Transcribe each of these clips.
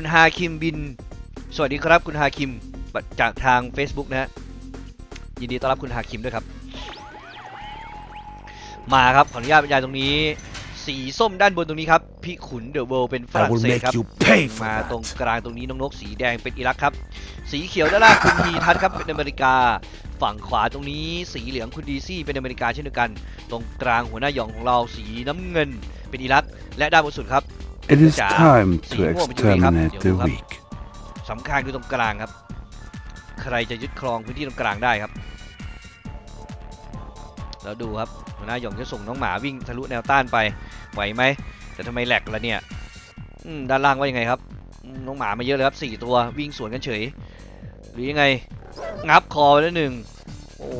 คุณฮาคิมบิน สวัสดีครับคุณฮาคิมจากทาง Facebook นะฮะยินดีต้อนรับคุณฮาคิมด้วยครับ มาครับขออนุญาตบรรยายตรงนี้ สีส้มด้านบนตรงนี้ครับ พี่ขุนเดอะเวิลด์เป็นฝ I รั่ง will เศส make ครับ you pay for มาตรง that. กลางตรงนี้น้องนกสีแดงเป็นอิรักครับ สีเขียวด้านล่างคุณทีทัศน์ครับเป็นอเมริกา ฝั่งขวาตรงนี้ สีเหลืองคุณดีซี่เป็นอเมริกาเช่นเดียวกัน ตรงกลางหัวหน้าหยองของเราสีน้ำเงินเป็นอิรัก และด้านบนสุดครับ It is Chả, time xỉ to mua một chút đi khắp, exterminate kiểu the khắp. weak. สำคัญคือตรงกลางครับ ใครจะยึดครองพื้นที่ตรงกลางได้ครับ แล้วดูครับหัวหน้าหยองจะส่งน้องหมาวิ่งทะลุแนวต้านไป ไหวไหม แต่ทำไมแหลกละเนี่ยอืมด้านล่างว่ายังไงครับอืมน้องหมามาเยอะเลยครับสี่ตัววิ่งสวนกันเฉย หรือยังไง งับคอไปแล้วหนึ่ง โอ้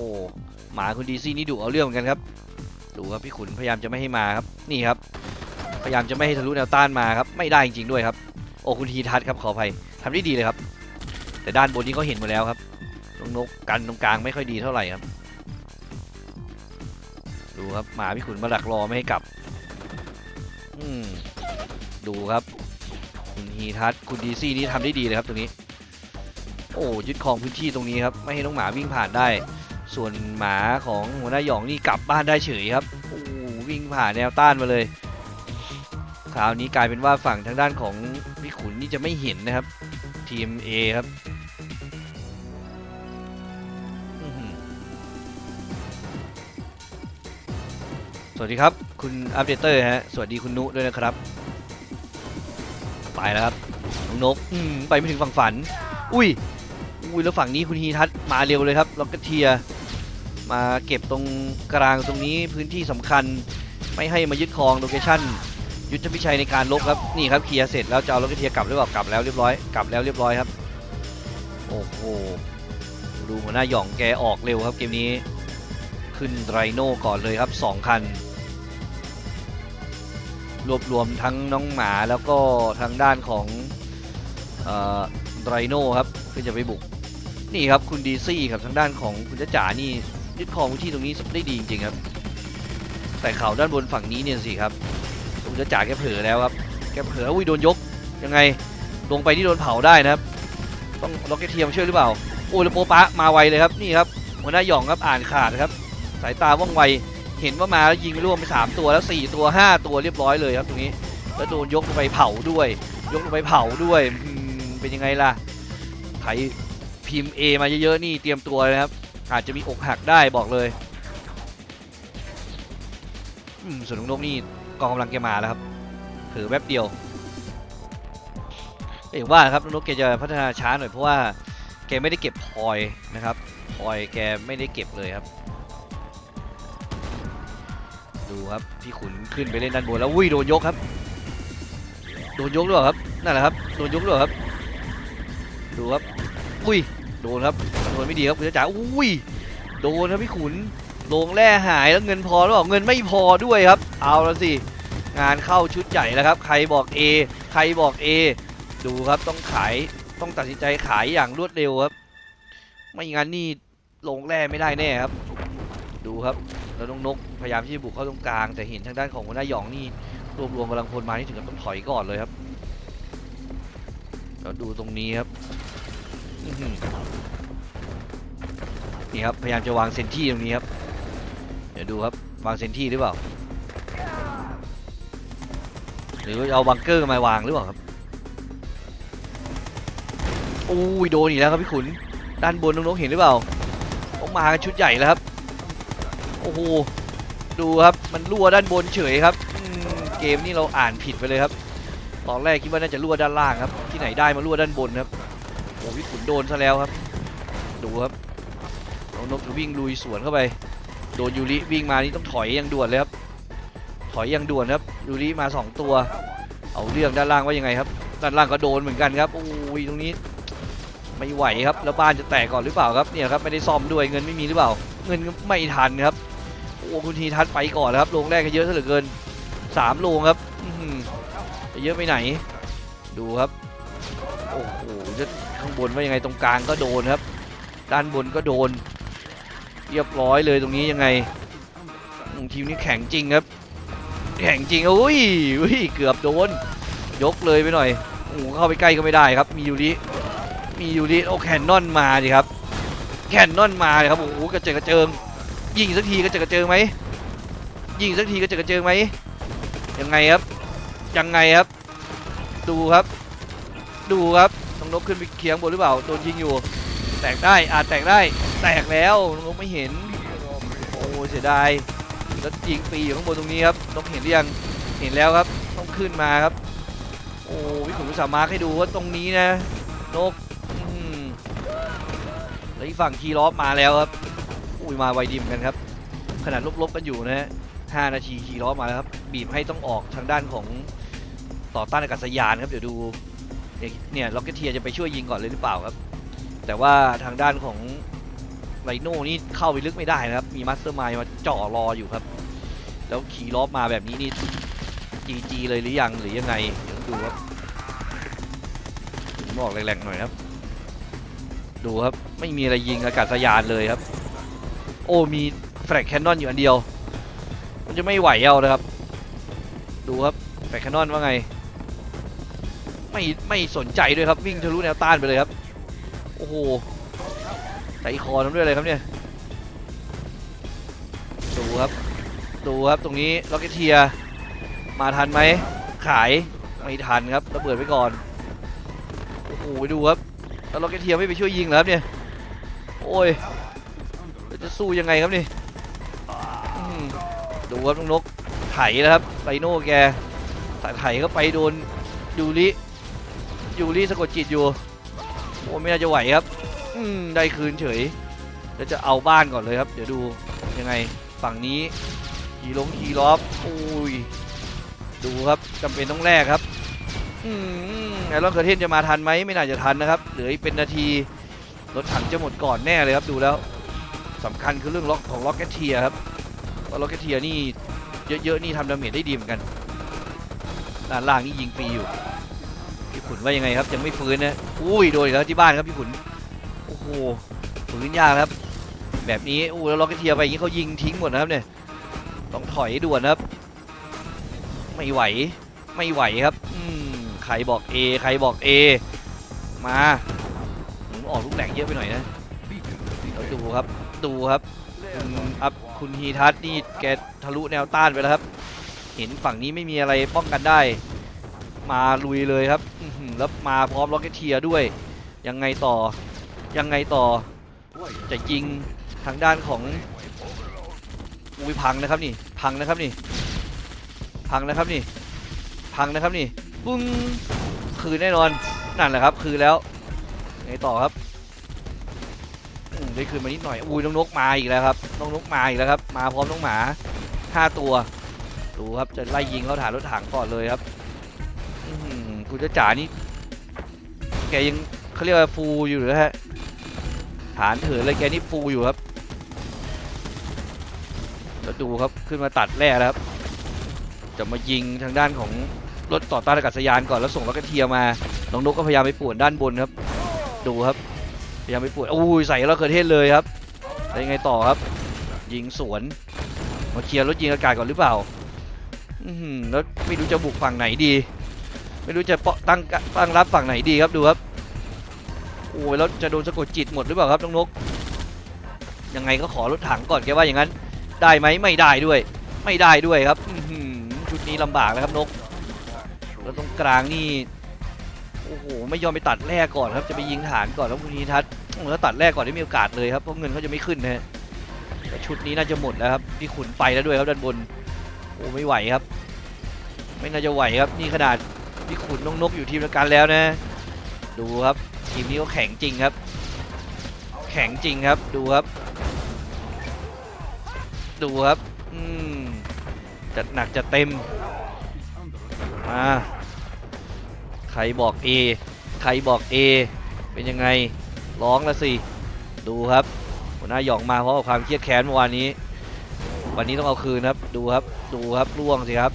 หมาคุณดีซี่นี่ดุเอาเรื่องเหมือนกันครับ ดูครับพี่ขุนพยายามจะไม่ให้มาครับ นี่ครับ พยายามจะไม่ให้ทะลุแนวต้านมาครับไม่ได้จริงๆด้วยครับโอ้คุณทีทัศครับขออภัยทำได้ดีเลยครับ แต่ด้านบนนี้เขาเห็นหมดแล้วครับน้องนกกันตรงกลางไม่ค่อยดีเท่าไหร่ครับ ดูครับหมาพี่ขุนมาดักรอไม่ให้กลับอืมดูครับ คุณฮีทัศคุณดีซี่นี่ทำได้ดีเลยครับตรงนี้ โอ้ยึดครองพื้นที่ตรงนี้ครับไม่ให้น้องหมาวิ่งผ่านได้ ส่วนหมาของหัวหน้าหยองนี่กลับบ้านได้เฉยครับโอ้วิ่งผ่านแนวต้านมาเลย ราวนี้กลายเป็นว่าฝั่งทางด้านของพี่ขุนนี่จะไม่เห็นนะครับ ทีม A ครับสวัสดีครับ คุณอัปเดตเตอร์ฮะ สวัสดีคุณนุด้วยนะครับ ไปแล้วครับน้องนกอืมไปไม่ถึงฝั่งฝัน อุ้ย อุ้ยแล้วฝั่งนี้คุณฮีทัศมาเร็วเลยครับล็อกเกเทีย มาเก็บตรงกลางตรงนี้พื้นที่สำคัญ ไม่ให้มายึดครองโลเคชั่น ยุทธพิชัยในการลบครับนี่ครับเคลียร์เสร็จแล้วจะเอาล็อกเทียกลับหรือเปล่ากลับแล้วเรียบร้อยกลับแล้วเรียบร้อยครับ โอ้โหดูหัวหน้าหย่องแกออกเร็วครับเกมนี้ขึ้นไรโน่ก่อนเลยครับสองคัน รวบรวมทั้งน้องหมาแล้วก็ทางด้านของไรโน่ครับเพื่อจะไปบุก นี่ครับคุณดีซี่ครับทางด้านของคุณจ้าจ๋านี่ยึดครองพื้นที่ตรงนี้ได้ดีจริงๆครับ แต่เขาด้านบนฝั่งนี้เนี่ยสิครับ จะจ่าแกเผลอแล้วครับแกเผลออุ้ยโดนยกยังไงลงไปที่โดนเผาได้นะครับ ต้องล็อกเกตเทียมช่วยหรือเปล่าโอ้ยโปปะมาไวเลยครับนี่ครับหัวหน้าหย่องครับอ่านขาดครับ สายตาว่องไวเห็นว่ามาแล้วยิงร่วมไปสามตัวแล้วสี่ตัวห้าตัวเรียบร้อยเลยครับตรงนี้แล้วโดนยกลงไปเผาด้วย ยกลงไปเผาด้วยเป็นยังไงล่ะใครพิมพ์ A มาเยอะๆนี่เตรียมตัวเลยนะครับอาจจะมีอกหักได้บอกเลยส่วนน้องนกนี่ กองกำลังแกมาแล้วครับเผือแวบเดียวก็อย่างว่าครับน้องนกแกจะพัฒนาช้าหน่อยเพราะว่าแกไม่ได้เก็บพลอยนะครับพลอยแกไม่ได้เก็บเลยครับ ดูครับพี่ขุนขึ้นไปเล่นด้านบนแล้วอุ้ยโดนยกครับโดนยกด้วยเหรอครับนั่นแหละครับโดนยกด้วยเหรอครับ ดูครับอุ้ยโดนครับโดนไม่ดีครับคุณจ๋าอุ้ยโดนครับพี่ขุนลงแร่หายแล้วเงินพอหรือเปล่าเงินไม่พอด้วยครับ เอาละสิ งานเข้าชุดใหญ่แล้วครับ ใครบอก A ใครบอก A ดูครับต้องขายต้องตัดสินใจขายอย่างรวดเร็วครับ ไม่งั้นนี่ลงแร่ไม่ได้แน่ครับ ดูครับแล้วน้องนกพยายามที่จะบุกเข้าตรงกลาง แต่เห็นทางด้านของหัวหน้าหยองนี่รวบรวมกำลังพลมานี่ถึงกับต้องถอยก่อนเลยครับแล้วดูตรงนี้ครับนี่ครับพยายามจะวางเซนที่ตรงนี้ครับ เดี๋ยวดูครับวางเซนที่หรือเปล่า รือเอาบังเกอร์มาวางหรือเปล่าครับอุ้ยโดนอีกแล้วครับพี่ขุนด้านบนน้องๆเห็นหรือเปล่าต้องมากันชุดใหญ่แล้วครับโอ้โหดูครับมันรั่วด้านบนเฉยครับเกมนี้เราอ่านผิดไปเลยครับ ตอนแรกคิดว่าน่าจะรั่วด้านล่างครับ ที่ไหนได้มารั่วด้านบนครับโอ้พี่ขุนโดนซะแล้วครับ ดูครับน้องนกจะวิ่งลุยสวนเข้าไป โดนยูริวิ่งมานี่ต้องถอยอย่างด่วนเลยครับ อยอย่างด่วนครับยูริมา 2 ตัว เอาเรื่องด้านล่างว่ายังไงครับ ด้านล่างก็โดนเหมือนกันครับโอ้ยตรงนี้ไม่ไหวครับแล้วบ้านจะแตกก่อนหรือเปล่าครับเนี่ยครับไม่ได้ซ่อมด้วยเงินไม่มีหรือเปล่า เงินไม่ทันครับโอ้คุณทีทัศไปก่อนครับลงแรกก็เยอะเหลือเกินสามโลงครับจะเยอะไปไหน ดูครับโอ้โหจะข้างบนว่ายังไงตรงกลางก็โดนครับ ด้านบนก็โดน เรียบร้อยเลยตรงนี้ยังไงทีมนี้แข็งจริงครับ แข็งจริงอุ้ยอุ้ยเกือบโดน ยกเลยไปหน่อยโอ้เข้าไปใกล้ก็ไม่ได้ครับ มียูริมียูริโอ้แคนนอนมาดิครับ แคนนอนมาดิครับโอ้โหกระเจิงกระเจิง ยิงสักทีกระเจิงกระเจิงไหมยิงสักทีกระเจิงกระเจิงไหมยังไงครับยังไงครับ ดูครับ ดูครับน้องนกขึ้นไปเคียงบนหรือเปล่าโดนยิงอยู่ แตกได้อาจแตกได้ แตกแล้วน้องนกไม่เห็นโอ้เสียดาย แล้วยิงฟรีอยู่ข้างบนตรงนี้ครับนกเห็นหรือยังเห็นแล้วครับต้องขึ้นมาครับ โอ้พี่ขุนสามาร์ให้ดูว่าตรงนี้นะนกแล้วอีกฝั่งคีรอฟมาแล้วครับอุ้ยมาไวดีเหมือนกันครับ ขนาดลบๆกันอยู่นะฮะ5นาทีคีรอฟมาแล้วครับบีบให้ต้องออกทางด้านของต่อต้านอากาศยานครับเดี๋ยวดูเนี่ยล็อกเก็ตเทียจะไปช่วยยิงก่อนเลยหรือเปล่าครับ แต่ว่าทางด้านของ ไรโน่นี่เข้าไปลึกไม่ได้นะครับ มีมาสเตอร์มายมาจ่อรออยู่ครับ แล้วขี่ล้อมาแบบนี้นี่จีจีเลยหรือยังหรือยังไงเดี๋ยวดูครับผมบอกแรงๆหน่อยครับ ดูครับไม่มีอะไรยิงอากาศยานเลยครับ โอ้มีแฟลกแคนนอนอยู่อันเดียว มันจะไม่ไหวเอานะครับ ดูครับแฟลกแคนนอนว่าไง ไม่ไม่สนใจด้วยครับวิ่งทะลุแนวต้านไปเลยครับ โอ้โห ใจคอน้ำด้วยอะไรครับเนี่ยดูครับดูครับตรงนี้ล็อกเก็ตเทียมาทันไหมขายไม่ทันครับระเบิดไปก่อนโอ้โหดูครับแล้วล็อกเก็ตเทียไม่ไปช่วยยิงเหรอครับเนี่ยโอ้ยจะสู้ยังไงครับนี่ดูครับน้องนกไถแล้วครับไรโน่แกไถเข้าไปโดนยูริยูริสะกดจิตอยู่โอ้ไม่น่าจะไหวครับ อืมได้คืนเฉยแล้วจะเอาบ้านก่อนเลยครับ เดี๋ยวดูยังไงฝั่งนี้ขี่ลงขี่ล้อฟอุ้ยดูครับจำเป็นต้องแลกครับอืมไอรอนเคอร์เทนจะมาทันไหมไม่น่าจะทันนะครับเหลืออีกเป็นนาทีรถถังจะหมดก่อนแน่เลยครับดูแล้วสำคัญคือเรื่องล็อกของล็อกเกตเทียครับเพราะล็อกเกตเทียนี่เยอะๆนี่ทำดาเมจได้ดีเหมือนกันด้านล่างนี่ยิงฟรีอยู่พี่ขุนว่ายังไงครับยังไม่ฟื้นนะอุ้ยโดนอีกแล้วที่บ้านครับพี่ขุนโอ้โหฟื้นยากครับ แบบนี้อู้แล้วล็อกเกตเทียไปอย่างนี้เขายิงทิ้งหมดนะครับเนี่ยต้องถอยด่วนครับ ไม่ไหวไม่ไหวครับอืมใครบอก A ใครบอก A มาผมออกลูกแหลกเยอะไปหน่อยนะเราดูครับดูครับคุณอัพคุณฮีทัศนี่แกทะลุแนวต้านไปแล้วครับ เห็นฝั่งนี้ไม่มีอะไรป้องกันได้ มาลุยเลยครับแล้วมาพร้อมล็อกเกตเทียด้วยยังไงต่อ ยังไงต่อจะยิงทางด้านของอุ้ยพังนะครับนี่พังนะครับนี่พังนะครับนี่พังนะครับนี่ปุ้งคืนแน่นอนนั่นแหละครับ คืนแล้วไงต่อครับได้คืนมานิดหน่อยอุ้ยน้องนกมาอีกแล้วครับน้องนกมาอีกแล้วครับ มาพร้อมน้องหมาห้าตัวดูครับจะไล่ยิงเขาฐานรถถังก่อนเลยครับอืคุณจะจ๋านี่แกยังเขาเรียกว่าฟูอยู่นะฮะ ฐานเถื่อนอะไรแกนี่ฟูอยู่ครับแล้วดูครับขึ้นมาตัดแร่แล้วครับ จะมายิงทางด้านของรถต่อต้านอากาศยานก่อนแล้วส่งล็อกเกตเทียร์มา น้องนกก็พยายามไปป่วนด้านบนครับ ดูครับ พยายามไปป่วนอุ้ยใส่แล้วเกิดเทศเลยครับแล้วยังไงต่อครับ ยิงสวน มาเคลียร์รถยิงอากาศก่อนหรือเปล่า อือหือแล้วไม่รู้จะบุกฝั่งไหนดี ไม่รู้จะเปาะตั้งตั้งรับฝั่งไหนดีครับดูครับ โอ้ยแล้วจะโดนสะกดจิตหมดหรือเปล่าครับน้องนกยังไงก็ขอรถถังก่อนแกว่าอย่างนั้น ได้ไหมไม่ได้ด้วย ไม่ได้ด้วยครับชุดนี้ลำบากแล้วครับนกแล้วตรงกลางนี่โอ้โหไม่ยอมไปตัดแรกก่อนครับจะไปยิงฐานก่อนแล้วคุณนีทัศน์แล้วตัดแรกก่อนได้มีโอกาสเลยครับเพราะเงินเขาจะไม่ขึ้นนะฮะแต่ชุดนี้น่าจะหมดแล้วครับพี่ขุนไปแล้วด้วยครับด้านบนโอ้ไม่ไหวครับ ไม่น่าจะไหวครับนี่ขนาดพี่ขุนน้องนกอยู่ทีมเดียวกันแล้วนะ ดูครับ ทีมนี้ก็แข็งจริงครับ แข็งจริงครับดูครับ ดูครับอืมจัดหนักจัดเต็มมาใครบอก A ใครบอก A เป็นยังไงร้องล้วสิดูครับหัวหน้าหยองมาเพราะความเครียดแค้นเมื่อวานนี้ วันนี้ต้องเอาคืนครับ ดูครับดูครับล่วงสิครับ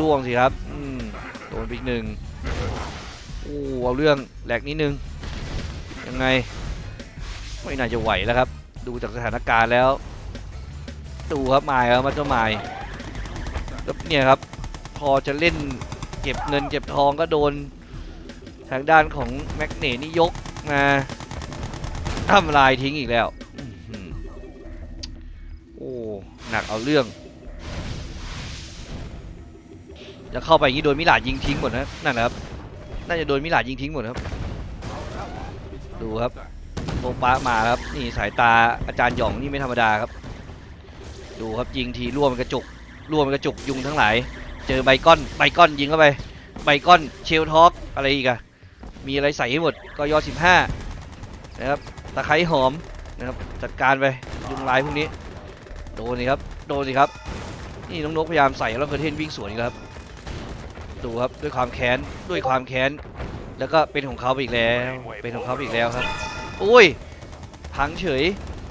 ล่วงสิครับอืมโดนไปอีกหนึ่งโอ้เอาเรื่องแหลกนิดนึง ยังไง ไม่น่าจะไหวแล้วครับ ดูจากสถานการณ์แล้ว ดูครับมายครับมันจะมายแล้วเนี่ยครับ พอจะเล่นเก็บเงินเก็บทองก็โดนทางด้านของแมกเนตนี่ยกมาทำลายทิ้งอีกแล้วโอ้หนักเอาเรื่อง จะเข้าไปอย่างนี้โดนมิลาดยิงทิ้งหมดนะนั่นนะครับ น่าจะโดนมิลาดยิงทิ้งหมดครับ ดูครับโบปะมาครับนี่สายตาอาจารย์หยองนี่ไม่ธรรมดาครับ ดูครับยิงทีร่วมนกระจุกร่วมนกระจุกยุงทั้งหลาย เจอไบก้อนไบก้อนยิงเข้าไปไบก้อนเชลท็อกอะไรอีกอะมีอะไรใส่ให้หมดก็ยอสิบห้านะครับตะไคร้หอมนะครับจัดการไปยุงลายพวกนี้โดนสิครับโดนสิครับนี่น้องนกพยายามใส่แล้วเคอร์เทนวิ่งสวนอีกครับดูครับด้วยความแค้นด้วยความแค้น แล้วก็เป็นของเขาไปอีกแล้ว เป็นของเขาไปอีกแล้วครับอุ้ยพังเฉย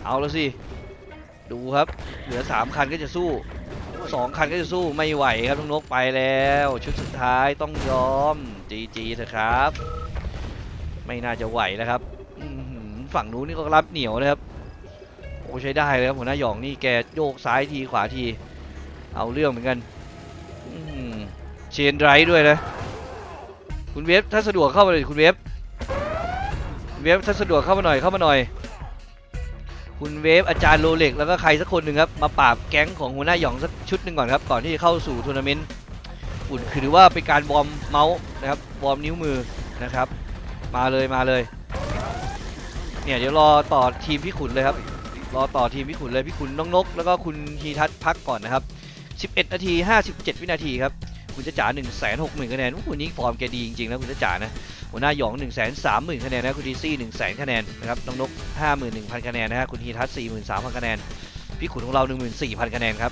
เอาแล้วสิ ดูครับ เหลือ3คันก็จะสู้2คันก็จะสู้ไม่ไหวครับน้องนกไปแล้ว ชุดสุดท้ายต้องยอมจีจีเถอะครับ ไม่น่าจะไหวแล้วครับอื้อหือฝั่งนู้นนี่ก็รับเหนียวนะครับโอ้ใช้ได้เลยครับหัวหน้าหยองนี่แกโยกซ้ายทีขวาที เอาเรื่องเหมือนกันอื้อหือเชนไรท์ด้วยนะ คุณเวฟถ้าสะดวกเข้ามาเลยคุณเวฟเวฟถ้าสะดวกเข้ามาหน่อยเข้ามาหน่อย คุณเวฟอาจารย์โรเล็กแล้วก็ใครสักคนหนึ่งครับมาปราบแก๊งของหัวหน้าหยองสักชุดหนึ่งก่อนครับก่อนที่จะเข้าสู่ทัวร์นาเมนต์อุ่นคือถือว่าเป็นการวอร์มเมาส์นะครับวอร์มนิ้วมือนะครับ มาเลยมาเลยเนี่ยเดี๋ยวรอต่อทีมพี่ขุนเลยครับรอต่อทีมพี่ขุนเลยพี่ขุนน้องนกแล้วก็คุณฮีทัศพักก่อนนะครับ 11 นาที 57 วินาทีครับ คุณจะจ๋า1 6 0 0 0 0คะแนนโอ้โหนี่ฟอร์มแกดีจริงๆนะคุณจะจ๋านะหัวหน้าหยอง1 3 0 0 0 0คะแนนนะคุณดีซี่1 0 0 0 0 0คะแนนนะครับน้องนก51,000คะแนนนะฮะคุณฮีทัศน์43,000คะแนนพี่ขุนของเรา14,000คะแนนครับ